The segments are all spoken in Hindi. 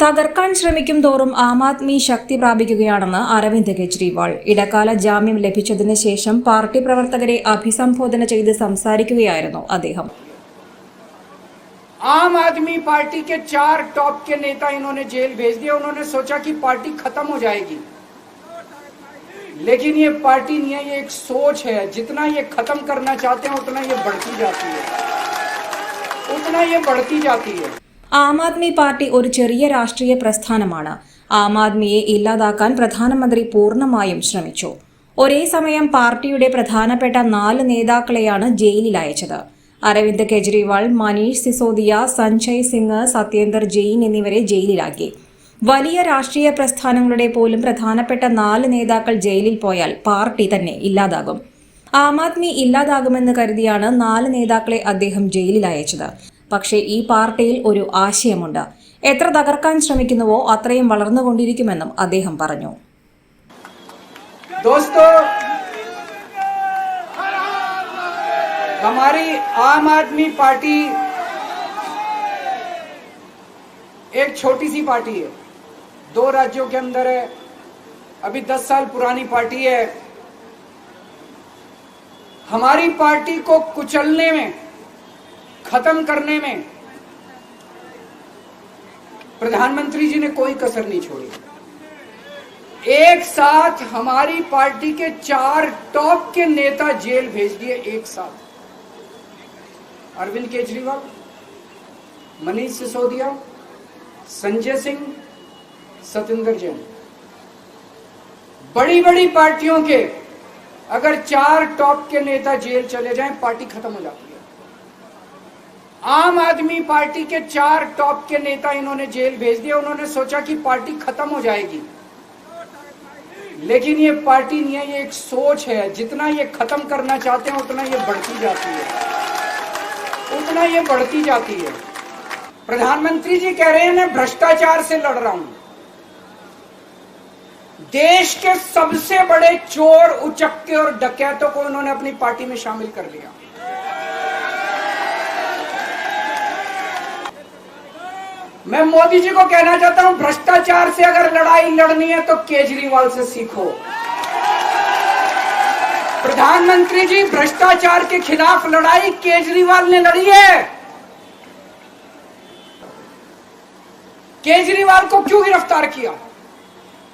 തകർക്കാൻ ശ്രമിക്കും തോറും ആം ആദ്മി ശക്തി പ്രാപിക്കുകയാണെന്ന് അരവിന്ദ് കെജ്രിവാൾ ഇടക്കാല ജാമ്യം ലഭിച്ചതിന് ശേഷം പാർട്ടി പ്രവർത്തകരെ അഭിസംബോധന ചെയ്ത് സംസാരിക്കുകയായിരുന്നു അദ്ദേഹം आम आदमी पार्टी के चार टॉप के नेता इन्होंने जेल भेज दिया उन्होंने सोचा कि पार्टी खत्म हो जाएगी लेकिन ये पार्टी नहीं है ये एक सोच है जितना ये खत्म करना चाहते हैं उतना ये बढ़ती जाती है उतना ये बढ़ती जाती है ആം ആദ്മി പാർട്ടി ഒരു ചെറിയ രാഷ്ട്രീയ പ്രസ്ഥാനമാണ്. ആം ആദ്മിയെ ഇല്ലാതാക്കാൻ പ്രധാനമന്ത്രി പൂർണമായും ശ്രമിച്ചു. ഒരേ സമയം പാർട്ടിയുടെ പ്രധാനപ്പെട്ട നാല് നേതാക്കളെയാണ് ജയിലിൽ അയച്ചത്. അരവിന്ദ് കെജ്രിവാൾ മനീഷ് സിസോദിയ സഞ്ജയ് സിംഗ് സത്യേന്ദർ ജെയിൻ എന്നിവരെ ജയിലിലാക്കി. വലിയ രാഷ്ട്രീയ പ്രസ്ഥാനങ്ങളുടെ പോലും പ്രധാനപ്പെട്ട നാല് നേതാക്കൾ ജയിലിൽ പോയാൽ പാർട്ടി തന്നെ ഇല്ലാതാകും. ആം ആദ്മി ഇല്ലാതാകുമെന്ന് കരുതിയാണ് നാല് നേതാക്കളെ അദ്ദേഹം ജയിലിൽ അയച്ചത്. പക്ഷേ ഈ പാർട്ടിയിൽ ഒരു ആശയമുണ്ട് എത്ര തകർക്കാൻ ശ്രമിക്കുന്നുവോ അത്രയും വളർന്നുകൊണ്ടിരിക്കുമെന്നും അദ്ദേഹം പറഞ്ഞു दोस्तों हमारी आम आदमी पार्टी एक छोटी सी पार्टी है दो राज्यों के अंदर है अभी दस साल पुरानी पार्टी है हमारी पार्टी को कुचलने में खत्म करने में प्रधानमंत्री जी ने कोई कसर नहीं छोड़ी। एक साथ हमारी पार्टी के चार टॉप के नेता जेल भेज दिए एक साथ। अरविंद केजरीवाल, मनीष सिसोदिया, संजय सिंह, सतेंद्र जैन। बड़ी बड़ी पार्टियों के अगर चार टॉप के नेता जेल चले जाएँ, पार्टी खत्म हो जाती है। आम आदमी पार्टी के चार टॉप के नेता इन्होंने जेल भेज दिया। उन्होंने सोचा कि पार्टी खत्म हो जाएगी। लेकिन ये पार्टी नहीं है, ये एक सोच है। जितना ये खत्म करना चाहते हैं, उतना ये बढ़ती जाती है। उतना ये बढ़ती जाती है। प्रधानमंत्री जी कह रहे हैं, मैं भ्रष्टाचार से लड़ रहा हूँ। देश के सबसे बड़े चोर, उचक्के और डकैतों को उन्होंने अपनी पार्टी में शामिल कर लिया। मैं मोदी जी को कहना चाहता हूँ, भ्रष्टाचार से अगर लड़ाई लड़नी है तो केजरीवाल से सीखो। प्रधानमंत्री जी, भ्रष्टाचार के खिलाफ लड़ाई केजरीवाल ने लड़ी है। केजरीवाल को क्यों गिरफ़्तार किया?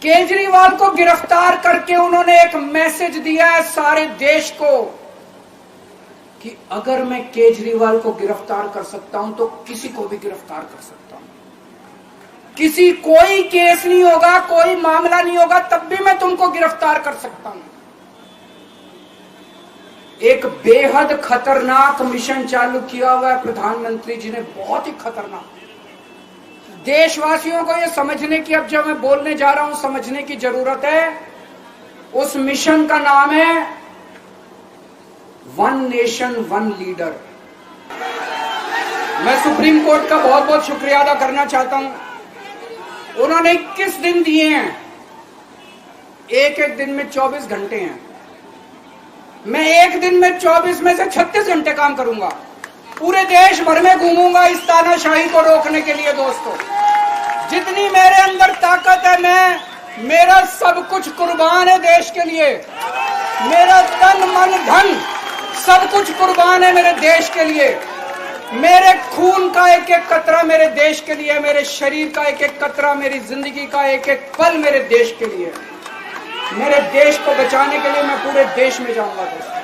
केजरीवाल को गिरफ़्तार करके उन्होंने एक मैसेज दिया है सारे देश को कि अगर मैं केजरीवाल को गिरफ़्तार कर सकता हूँ तो किसी को भी गिरफ़्तार कर सकता हूँ। किसी कोई केस नहीं होगा, कोई मामला नहीं होगा, तब भी मैं तुमको गिरफ़्तार कर सकता हूँ। एक बेहद खतरनाक मिशन चालू किया हुआ है, प्रधानमंत्री जी ने, बहुत ही खतरनाक। देशवासियों को यह समझने की, अब जब मैं बोलने जा रहा हूँ, समझने की ज़रूरत है, उस मिशन का नाम है, वन नेशन, वन लीडर। मैं सुप्रीम कोर्ट का बहुत बहुत शुक्रिया अदा करना चाहता हूँ। उन्होंने 21 दिन दिए हैं। एक एक दिन में 24 घंटे हैं। मैं एक दिन में 24 में से 36 घंटे काम करूँगा। पूरे देश भर में घूमूँगा इस तानाशाही को रोकने के लिए, दोस्तों। जितनी मेरे अंदर ताकत है, मैं, मेरा सब कुछ कुर्बान है देश के लिए। मेरा तन, मन, धन, सब कुछ कुर्बान है मेरे देश के लिए। मेरे खून का एक एक कतरा मेरे देश के लिए, मेरे शरीर का एक एक कतरा, मेरी ज़िंदगी का एक एक पल मेरे देश के लिए। मेरे देश को बचाने के लिए मैं पूरे देश में जाऊँगा दोस्तों।